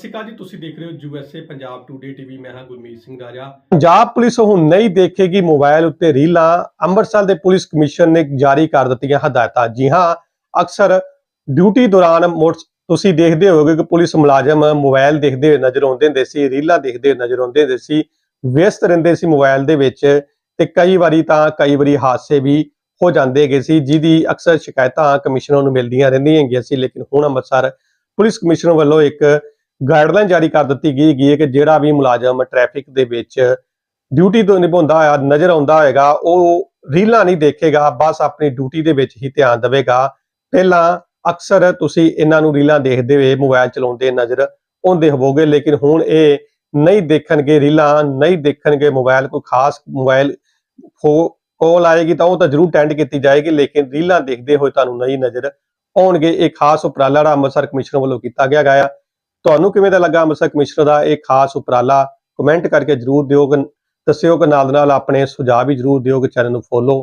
ਸ਼੍ਰੀ ਅਕਾਲ ਜੀ, ਤੁਸੀਂ ਦੇਖ ਰਹੇ ਹੋ ਯੂਐਸਏ ਪੰਜਾਬ ਟੂਡੇ ਟੀਵੀ ਮੈਂ ਹਾਂ ਗੁਰਮੀਤ ਸਿੰਘ ਰਾਜਾ। ਪੰਜਾਬ ਪੁਲਿਸ ਹੁਣ ਨਹੀਂ ਦੇਖੇਗੀ ਮੋਬਾਈਲ ਉੱਤੇ ਰੀਲਾਂ, ਅੰਮ੍ਰਿਤਸਰ ਦੇ ਪੁਲਿਸ ਕਮਿਸ਼ਨ ਨੇ ਜਾਰੀ ਕਰ ਦਿੱਤੀਆਂ ਹਦਾਇਤਾਂ। ਜੀ ਹਾਂ, ਅਕਸਰ ਡਿਊਟੀ ਦੌਰਾਨ ਤੁਸੀਂ ਦੇਖਦੇ ਹੋਵੋਗੇ ਕਿ ਪੁਲਿਸ ਮੁਲਾਜ਼ਮ ਮੋਬਾਈਲ ਦੇਖਦੇ ਹੋਏ ਨਜ਼ਰ ਆਉਂਦੇ ਹੁੰਦੇ ਸੀ, ਰੀਲਾਂ ਦੇਖਦੇ ਹੋਏ ਨਜ਼ਰ ਆਉਂਦੇ ਹੁੰਦੇ ਸੀ, ਵਿਅਸਤ ਰਹਿੰਦੇ ਸੀ ਮੋਬਾਈਲ ਦੇ ਵਿੱਚ ਤੇ ਕਈ ਵਾਰੀ ਤਾਂ ਕਈ ਵਾਰੀ ਹਾਦਸੇ ਵੀ ਹੋ ਜਾਂਦੇ ਹੈਗੇ ਸੀ, ਜਿਹਦੀ ਅਕਸਰ ਸ਼ਿਕਾਇਤਾਂ ਕਮਿਸ਼ਨਰ ਨੂੰ ਮਿਲਦੀਆਂ ਰਹਿੰਦੀਆਂ ਹੈਗੀਆਂ ਸੀ। ਲੇਕਿਨ ਹੁਣ ਅੰਮ੍ਰਿਤਸਰ ਪੁਲਿਸ ਕਮਿਸ਼ਨਰ ਵੱਲੋਂ ਇੱਕ ਗਾਈਡਲਾਈਨ ਜਾਰੀ ਕਰ ਦਿੱਤੀ ਗਈ ਹੈਗੀ ਹੈ ਕਿ ਜਿਹੜਾ ਵੀ ਮੁਲਾਜ਼ਮ ਟ੍ਰੈਫਿਕ ਦੇ ਵਿੱਚ ਡਿਊਟੀ ਤੋਂ ਨਿਭਾਉਂਦਾ ਹੋਇਆ, ਨਜ਼ਰ ਆਉਂਦਾ ਹੋਏਗਾ, ਉਹ ਰੀਲਾਂ ਨਹੀਂ ਦੇਖੇਗਾ, ਬਸ ਆਪਣੀ ਡਿਊਟੀ ਦੇ ਵਿੱਚ ਹੀ ਧਿਆਨ ਦੇਵੇਗਾ। ਪਹਿਲਾਂ ਅਕਸਰ ਤੁਸੀਂ ਇਹਨਾਂ ਨੂੰ ਰੀਲਾਂ ਦੇਖਦੇ ਹੋਏ ਮੋਬਾਈਲ ਚਲਾਉਂਦੇ ਨਜ਼ਰ ਆਉਂਦੇ ਹੋਵੋਗੇ, ਲੇਕਿਨ ਹੁਣ ਇਹ ਨਹੀਂ ਦੇਖਣਗੇ ਰੀਲਾਂ, ਨਹੀਂ ਦੇਖਣਗੇ ਮੋਬਾਈਲ ਕੋਈ ਖਾਸ ਮੋਬਾਈਲ ਕੋਲ ਆਏਗੀ ਤਾਂ ਉਹ ਤਾਂ ਜ਼ਰੂਰ ਟੈਂਡ ਕੀਤੀ ਜਾਏਗੀ, ਲੇਕਿਨ ਰੀਲਾਂ ਦੇਖਦੇ ਹੋਏ ਤੁਹਾਨੂੰ ਨਹੀਂ ਨਜ਼ਰ ਆਉਣਗੇ। ਇਹ ਖਾਸ ਉਪਰਾਲਾ ਜਿਹੜਾ ਅੰਮ੍ਰਿਤਸਰ ਕਮਿਸ਼ਨਰ ਵੱਲੋਂ ਕੀਤਾ ਗਿਆ ਗਿਆ ਤੁਹਾਨੂੰ ਕਿਵੇਂ ਦਾ ਲੱਗਾ ਅੰਮ੍ਰਿਤਸਰ ਕਮਿਸ਼ਨਰ ਦਾ ਇਹ ਖਾਸ ਉਪਰਾਲਾ? ਕਮੈਂਟ ਕਰਕੇ ਜਰੂਰ ਦਿਓ ਕਿ ਦੱਸਿਓ ਕਿ ਨਾਲ ਨਾਲ ਆਪਣੇ ਸੁਝਾਅ ਵੀ ਜਰੂਰ ਦਿਓ, ਕਿ ਚੈਨਲ ਨੂੰ follow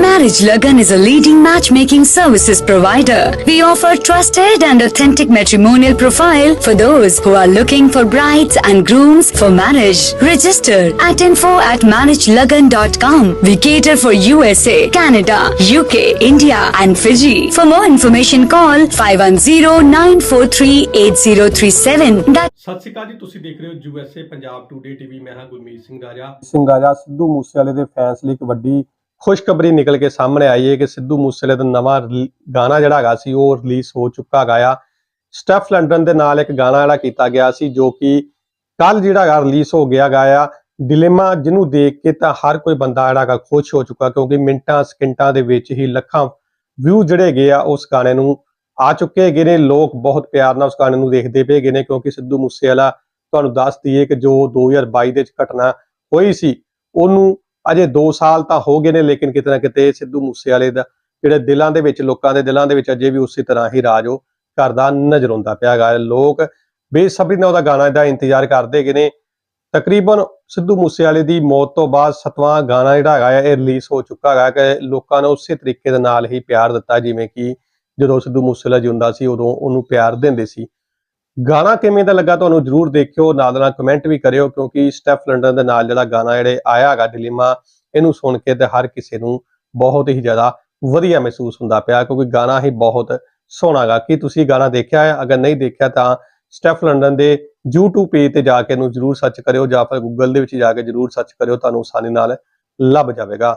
Marriage Lagan is a leading matchmaking services provider. We offer trusted and authentic matrimonial profile for those who are looking for brides and grooms for marriage. Register at info at marriagelagan.com. We cater for USA, Canada, UK, India and Fiji. For more information call 510-943-8037. That ਸਤਿ ਸ਼੍ਰੀ ਅਕਾਲ ਜੀ ਤੁਸੀਂ ਦੇਖ ਰਹੇ ਹੋ USA Punjab today TV ਮੈਂ ਹਾਂ ਗੁਰਮੀਤ ਸਿੰਘ ਰਾਜਾ ਸਿੰਘ ਰਾਜਾ ਸਿੱਧੂ ਮੂਸੇਵਾਲੇ ਦੇ ਫੈਨਸ ਲਈ ਇੱਕ ਵੱਡੀ ਖੁਸ਼ਖਬਰੀ ਨਿਕਲ ਕੇ ਸਾਹਮਣੇ ਆਈ ਹੈ ਕਿ ਸਿੱਧੂ ਮੂਸੇਵਾਲੇ ਦਾ ਨਵਾਂ ਗਾਣਾ ਜਿਹੜਾ ਹੈਗਾ ਸੀ, ਉਹ ਰਿਲੀਜ਼ ਹੋ ਚੁੱਕਾ ਹੈਗਾ ਆ। ਸਟੈਫ ਲੰਡਨ ਦੇ ਨਾਲ ਇੱਕ ਗਾਣਾ ਜਿਹੜਾ ਕੀਤਾ ਗਿਆ ਸੀ, ਜੋ ਕਿ ਕੱਲ ਜਿਹੜਾ ਹੈਗਾ ਰਿਲੀਜ਼ ਹੋ ਗਿਆ ਹੈਗਾ ਡਿਲੇਮਾ ਜਿਹਨੂੰ ਦੇਖ ਕੇ ਤਾਂ ਹਰ ਕੋਈ ਬੰਦਾ ਜਿਹੜਾ ਹੈਗਾ ਖੁਸ਼ ਹੋ ਚੁੱਕਾ, ਕਿਉਂਕਿ ਮਿੰਟਾਂ, ਸਕਿੰਟਾਂ ਦੇ ਵਿੱਚ ਹੀ ਲੱਖਾਂ ਵਿਊ ਜਿਹੜੇ ਹੈਗੇ ਆ, ਉਸ ਗਾਣੇ ਨੂੰ ਆ ਚੁੱਕੇ ਹੈਗੇ ਨੇ। ਲੋਕ ਬਹੁਤ ਪਿਆਰ ਨਾਲ ਉਸ ਗਾਣੇ ਨੂੰ ਦੇਖਦੇ ਪਏ ਗਏ ਨੇ, ਕਿਉਂਕਿ ਸਿੱਧੂ ਮੂਸੇਵਾਲਾ ਤੁਹਾਨੂੰ ਦੱਸ ਦਈਏ ਕਿ ਜੋ 2022 ਦੇ ਵਿੱਚ ਘਟਨਾ ਹੋਈ ਸੀ, ਉਹਨੂੰ ਅਜੇ 2 ਸਾਲ ਤਾਂ ਹੋ ਗਏ ਨੇ, ਲੇਕਿਨ ਕਿਤੇ ਨਾ ਕਿਤੇ ਸਿੱਧੂ ਮੂਸੇਵਾਲੇ ਦਾ ਜਿਹੜੇ ਦਿਲਾਂ ਦੇ ਵਿੱਚ, ਲੋਕਾਂ ਦੇ ਦਿਲਾਂ ਦੇ ਵਿੱਚ ਅਜੇ ਵੀ ਉਸੇ ਤਰ੍ਹਾਂ ਹੀ ਰਾਜ ਉਹ ਕਰਦਾ ਨਜ਼ਰ ਆਉਂਦਾ ਪਿਆ ਗਾ ਲੋਕ ਬੇਸਬਰੀ ਨਾਲ ਉਹਦਾ ਗਾਣਾ ਦਾ ਇੰਤਜ਼ਾਰ ਕਰਦੇ ਗਏ ਨੇ। ਤਕਰੀਬਨ ਸਿੱਧੂ ਮੂਸੇਵਾਲੇ ਦੀ ਮੌਤ ਤੋਂ ਬਾਅਦ ਸਤਵਾਂ ਗਾਣਾ ਜਿਹੜਾ ਹੈਗਾ ਇਹ ਰਿਲੀਜ਼ ਹੋ ਚੁੱਕਾ ਹੈਗਾ ਕਿ ਲੋਕਾਂ ਨੇ ਉਸੇ ਤਰੀਕੇ ਦੇ ਨਾਲ ਹੀ ਪਿਆਰ ਦਿੱਤਾ, ਜਿਵੇਂ ਕਿ ਜਦੋਂ ਸਿੱਧੂ ਮੂਸੇਵਾਲਾ ਜਿਉਂਦਾ ਸੀ, ਉਦੋਂ ਉਹਨੂੰ ਪਿਆਰ ਦਿੰਦੇ ਸੀ। ਗਾਣਾ ਕਿਵੇਂ ਦਾ ਲੱਗਾ ਤੁਹਾਨੂੰ ਜਰੂਰ ਦੇਖਿਓ, ਨਾਲ ਨਾਲ ਕਮੈਂਟ ਵੀ ਕਰਿਓ, ਕਿਉਂਕਿ ਸਟੈਫ ਲੰਡਨ ਦੇ ਨਾਲ ਜਿਹੜਾ ਗਾਣਾ ਜਿਹੜੇ ਆਇਆ ਹੈਗਾ ਡਿਲੀਮਾ ਇਹਨੂੰ ਸੁਣ ਕੇ ਤੇ ਹਰ ਕਿਸੇ ਨੂੰ ਬਹੁਤ ਹੀ ਜ਼ਿਆਦਾ ਵਧੀਆ ਮਹਿਸੂਸ ਹੁੰਦਾ ਪਿਆ, ਕਿਉਂਕਿ ਗਾਣਾ ਹੀ ਬਹੁਤ ਸੋਹਣਾ ਗਾ ਕੀ ਤੁਸੀਂ ਗਾਣਾ ਦੇਖਿਆ ਹੈ? ਅਗਰ ਨਹੀਂ ਦੇਖਿਆ ਤਾਂ ਸਟੈਫ ਲੰਡਨ ਦੇ YouTube ਪੇਜ ਤੇ ਜਾ ਕੇ ਇਹਨੂੰ ਜਰੂਰ ਸਰਚ ਕਰਿਓ ਜਾਂ ਫਿਰ Google ਦੇ ਵਿੱਚ ਜਾ ਕੇ ਜਰੂਰ ਸਰਚ ਕਰਿਓ, ਤੁਹਾਨੂੰ ਆਸਾਨੀ ਨਾਲ ਲੱਭ ਜਾਵੇਗਾ।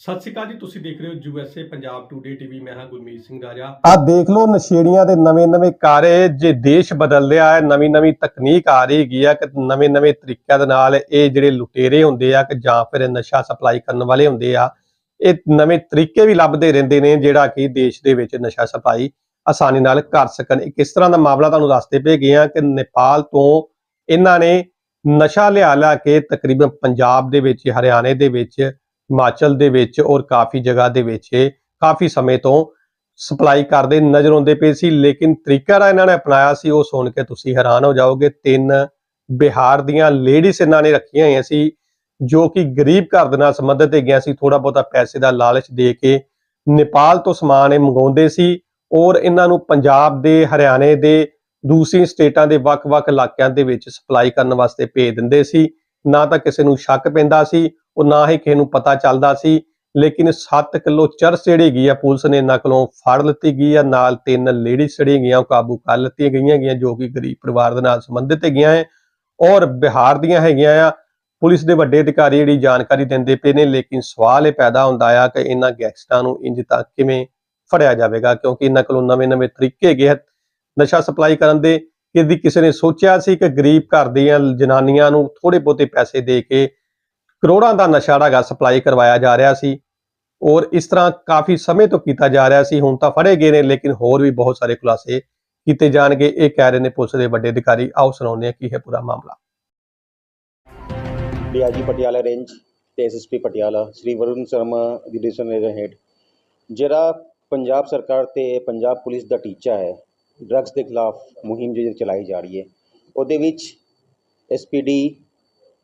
ਸਤਿ ਸ਼੍ਰੀ ਅਕਾਲ ਜੀ, ਤੁਸੀਂ ਦੇਖ ਰਹੇ ਹੋ ਯੂਐਸਏ ਪੰਜਾਬ ਟੂਡੇ ਟੀਵੀ ਮੈਂ ਹਾਂ ਗੁਰਮੀਤ ਸਿੰਘ ਰਾਜਾ। ਆ ਦੇਖ ਲਓ ਨਸ਼ੇੜੀਆਂ ਦੇ ਨਵੇਂ-ਨਵੇਂ ਕਾਰੇ, ਜੇ ਦੇਸ਼ ਬਦਲ ਰਿਹਾ ਹੈ, ਨਵੀਂ-ਨਵੀਂ ਤਕਨੀਕ ਆ ਰਹੀ ਹੈਗੀ ਕਿ ਨਵੇਂ-ਨਵੇਂ ਤਰੀਕਿਆਂ ਦੇ ਨਾਲ ਇਹ ਜਿਹੜੇ ਲੁਟੇਰੇ ਹੁੰਦੇ ਆ, ਕਿ ਜਾਂ ਫਿਰ ਨਸ਼ਾ ਸਪਲਾਈ ਕਰਨ ਵਾਲੇ ਹੁੰਦੇ ਆ, ਇਹ ਨਵੇਂ ਤਰੀਕੇ ਵੀ ਲੱਭਦੇ ਰਹਿੰਦੇ ਨੇ, ਜਿਹੜਾ ਕਿ ਦੇਸ਼ ਦੇ ਵਿੱਚ ਨਸ਼ਾ ਸਪਲਾਈ ਆਸਾਨੀ ਨਾਲ ਕਰ ਸਕਣ। ਇੱਕ ਇਸ ਤਰ੍ਹਾਂ ਦਾ ਮਾਮਲਾ ਤੁਹਾਨੂੰ ਦੱਸਦੇ ਪਏ ਗਏ ਆ, ਕਿ ਨੇਪਾਲ ਤੋਂ ਇਹਨਾਂ ਨੇ ਨਸ਼ਾ ਲਿਆ ਲਿਆ ਕੇ ਤਕਰੀਬਨ ਪੰਜਾਬ ਦੇ ਵਿੱਚ, ਹਰਿਆਣੇ ਦੇ ਵਿੱਚ ਹਿਮਾਚਲ ਦੇ ਵਿੱਚ ਔਰ ਕਾਫੀ ਜਗ੍ਹਾ ਦੇ ਵਿੱਚ ਇਹ ਕਾਫੀ ਸਮੇਂ ਤੋਂ ਸਪਲਾਈ ਕਰਦੇ ਨਜ਼ਰ ਆਉਂਦੇ ਪਏ ਸੀ, ਲੇਕਿਨ ਤਰੀਕਾ ਜਿਹੜਾ ਇਹਨਾਂ ਨੇ ਅਪਣਾਇਆ ਸੀ, ਉਹ ਸੁਣ ਕੇ ਤੁਸੀਂ ਹੈਰਾਨ ਹੋ ਜਾਓਗੇ, ਤਿੰਨ ਬਿਹਾਰ ਦੀਆਂ ਲੇਡੀਜ਼ ਇਹਨਾਂ ਨੇ ਰੱਖੀਆਂ ਹੋਈਆਂ ਸੀ, ਜੋ ਕਿ ਗਰੀਬ ਘਰ ਦੇ ਨਾਲ ਸੰਬੰਧਿਤ ਹੈਗੀਆਂ ਸੀ ਥੋੜਾ ਬਹੁਤਾ ਪੈਸੇ ਦਾ ਲਾਲਚ ਦੇ ਕੇ ਨੇਪਾਲ ਤੋਂ ਸਮਾਨ ਇਹ ਮੰਗਾਉਂਦੇ ਸੀ ਔਰ ਇਹਨਾਂ ਨੂੰ ਪੰਜਾਬ ਦੇ, ਹਰਿਆਣੇ ਦੇ ਦੂਸਰੀ ਸਟੇਟਾਂ ਦੇ ਵੱਖ-ਵੱਖ ਇਲਾਕਿਆਂ ਦੇ ਵਿੱਚ ਸਪਲਾਈ ਕਰਨ ਵਾਸਤੇ ਭੇਜ ਦਿੰਦੇ ਸੀ, ਨਾ ਤਾਂ ਕਿਸੇ ਨੂੰ ਸ਼ੱਕ ਪੈਂਦਾ ਸੀ ਉਹ ਨਾ ਹੀ ਕਿਸੇ ਨੂੰ ਪਤਾ ਚੱਲਦਾ ਸੀ, ਲੇਕਿਨ 7 ਕਿਲੋ ਚਰਸ ਜਿਹੜੀ ਗਈ ਆ, ਪੁਲਿਸ ਨੇ ਇਹਨਾਂ ਕੋਲੋਂ ਫੜ ਲਿੱਤੀ ਗਈ ਆ, ਨਾਲ ਤਿੰਨ ਲੇਡੀਜ਼ ਜਿਹੜੀਆਂ ਗਈਆਂ, ਉਹ ਕਾਬੂ ਕਰ ਲਿੱਤੀਆਂ ਗਈਆਂ ਗਈਆਂ, ਜੋ ਕਿ ਗਰੀਬ ਪਰਿਵਾਰ ਦੇ ਨਾਲ ਸੰਬੰਧਿਤ ਹੈਗੀਆਂ ਹੈ ਔਰ ਬਿਹਾਰ ਦੀਆਂ ਹੈਗੀਆਂ ਆ। ਪੁਲਿਸ ਦੇ ਵੱਡੇ ਅਧਿਕਾਰੀ ਜਿਹੜੀ ਜਾਣਕਾਰੀ ਦਿੰਦੇ ਪਏ ਨੇ, ਲੇਕਿਨ ਸਵਾਲ ਇਹ ਪੈਦਾ ਹੁੰਦਾ ਆ ਕਿ ਇਹਨਾਂ ਗੈਂਗਸਟਰਾਂ ਨੂੰ ਇੰਜ ਤੱਕ ਕਿਵੇਂ ਫੜਿਆ ਜਾਵੇਗਾ, ਕਿਉਂਕਿ ਇਹਨਾਂ ਕੋਲੋਂ ਨਵੇਂ-ਨਵੇਂ ਤਰੀਕੇ ਹੈਗੇ ਆ ਨਸ਼ਾ ਸਪਲਾਈ ਕਰਨ ਦੇ। ਕਿਦੀ ਕਿਸੇ ਨੇ ਸੋਚਿਆ ਸੀ ਕਿ ਗਰੀਬ ਘਰ ਦੀਆਂ ਜਨਾਨੀਆਂ ਨੂੰ ਥੋੜੇ ਬਹੁਤੇ ਪੈਸੇ ਦੇ ਕੇ ਕਰੋੜਾਂ ਦਾ ਨਸ਼ਾ ਜਿਹੜਾ ਸਪਲਾਈ ਕਰਵਾਇਆ ਜਾ ਰਿਹਾ ਸੀ ਔਰ ਇਸ ਤਰ੍ਹਾਂ ਕਾਫੀ ਸਮੇਂ ਤੋਂ ਕੀਤਾ ਜਾ ਰਿਹਾ ਸੀ, ਹੁਣ ਤਾਂ ਫੜੇ ਗਏ ਨੇ, ਲੇਕਿਨ ਹੋਰ ਵੀ ਬਹੁਤ ਸਾਰੇ ਖੁਲਾਸੇ ਕੀਤੇ ਜਾਣਗੇ। ਇਹ ਕਹਿ ਰਹੇ ਨੇ ਪੁਲਿਸ ਦੇ ਵੱਡੇ ਅਧਿਕਾਰੀ। ਆਓ ਸੁਣਾਉਂਦੇ ਹਾਂ ਕੀ ਹੈ ਪੂਰਾ ਮਾਮਲਾ। ਡੀਆਈਜੀ ਪਟਿਆਲਾ ਰੇਂਜ ਤੇ ਐਸਐਸਪੀ ਪਟਿਆਲਾ, ਸ੍ਰੀ ਵਰੁਣ ਸ਼ਰਮਾ ਦੀ ਡਿਵੀਜ਼ਨ ਹੈਡ ਜਿਹੜਾ ਪੰਜਾਬ ਸਰਕਾਰ ਤੇ ਪੰਜਾਬ ਪੁਲਿਸ ਦਾ ਟੀਚਾ ਹੈ, ਡਰੱਗਸ ਦੇ ਖਿਲਾਫ ਮੁਹਿੰਮ ਜਿਹੜੀ ਚਲਾਈ ਜਾ ਰਹੀ ਹੈ, ਉਹਦੇ ਵਿੱਚ SPD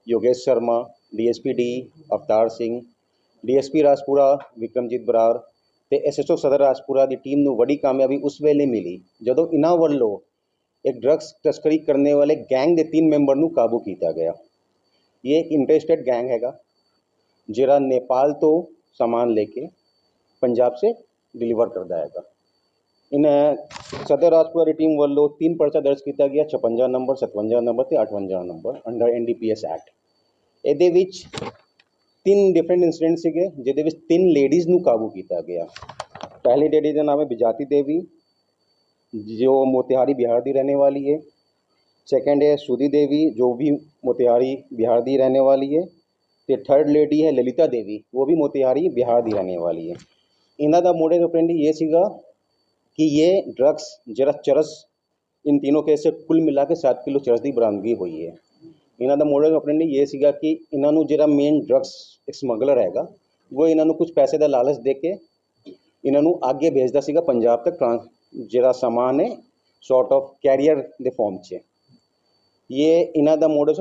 Yogesh Sharma DSPD Avtar Singh, DSP Rajpura Vikramjit Brar ਤੇ ਐਸਐਚਓ ਸਦਰ ਰਾਜਪੁਰਾ ਦੀ ਟੀਮ ਨੂੰ ਵੱਡੀ ਕਾਮਯਾਬੀ ਉਸ ਵੇਲੇ ਮਿਲੀ, ਜਦੋਂ ਇਹਨਾਂ ਵੱਲੋਂ ਇੱਕ ਡਰੱਗਸ ਤਸਕਰੀ ਕਰਨ ਵਾਲੇ ਗੈਂਗ ਦੇ ਤਿੰਨ ਮੈਂਬਰ ਨੂੰ ਕਾਬੂ ਕੀਤਾ ਗਿਆ। ਇਹ ਇੱਕ ਇੰਟਰਸਟਡ ਗੈਂਗ ਹੈਗਾ, ਜਿਹੜਾ ਨੇਪਾਲ ਤੋਂ ਸਾਮਾਨ ਲੈ ਕੇ ਪੰਜਾਬ ਸੇ ਡਿਲੀਵਰ ਕਰਦਾ ਹੈਗਾ। ਇਹਨਾਂ ਸਦਰ ਰਾਜਪੁਰਾ ਦੀ ਟੀਮ ਵੱਲੋਂ ਤਿੰਨ ਪਰਚਾ ਦਰਜ ਕੀਤਾ ਗਿਆ 56 ਨੰਬਰ 57 ਨੰਬਰ ਤੇ 58 ਨੰਬਰ ਅੰਡਰ ਐਨਡੀਪੀਐਸ ਐਕਟ। ਇਹਦੇ ਵਿੱਚ ਤਿੰਨ ਡਿਫਰੈਂਟ ਇਨਸੀਡੈਂਟ ਸੀਗੇ ਜਿਹਦੇ ਵਿੱਚ ਤਿੰਨ ਲੇਡੀਜ਼ ਨੂੰ ਕਾਬੂ ਕੀਤਾ ਗਿਆ ਪਹਿਲੀ ਲੇਡੀ ਦਾ ਨਾਮ ਹੈ ਬਿਜਾਤੀ ਦੇਵੀ ਜੋ ਮੋਤਿਹਾਰੀ ਬਿਹਾਰ ਦੀ ਰਹਿਣੇ ਵਾਲੀ ਹੈ सेकंड है सुधी देवी जो भी मोतिहारी बिहार दी रहने वाली है ਤੇ ਥਰਡ ਲੇਡੀ ਹੈ ਲਲਿਤਾ ਦੇਵੀ ਉਹ ਵੀ ਮੋਤਿਹਾਰੀ ਬਿਹਾਰ ਦੀ ਰਹਿਣੇ ਵਾਲੀ ਹੈ ਇਹਨਾਂ ਦਾ ਮੋਡਸ ਆਪਰੈਂਡੀ ਇਹ ਸੀਗਾ ਕਿ ਇਹ ਡਰੱਗਸ ਜਿਹੜਾ ਚਰਸ इन तीनों केस से कुल मिला के सात किलो चरस ਦੀ ਬਰਾਮਦਗੀ ਹੋਈ ਹੈ ਇਹਨਾਂ ਦਾ ਮੋਡਸ ਆਪਰੈਂਡੀ ਇਹ ਸੀਗਾ ਕਿ ਇਹਨਾਂ ਨੂੰ ਜਿਹੜਾ ਮੇਨ ਡਰੱਗਸ ਸਮਗਲਰ ਹੈਗਾ, ਉਹ ਇਹਨਾਂ ਨੂੰ ਕੁਝ ਪੈਸੇ ਦਾ ਲਾਲਚ ਦੇ ਕੇ ਇਹਨਾਂ ਨੂੰ ਅੱਗੇ ਭੇਜਦਾ ਸੀਗਾ ਪੰਜਾਬ ਤੱਕ ਟ੍ਰਾਂਸ ਜਿਹੜਾ ਸਮਾਨ ਹੈ ਸੌਰਟ ਆਫ ਕੈਰੀਅਰ ਦੇ ਫਾਰਮ 'ਚ ਇਹ ਇਹਨਾਂ ਦਾ ਮੋਡਸ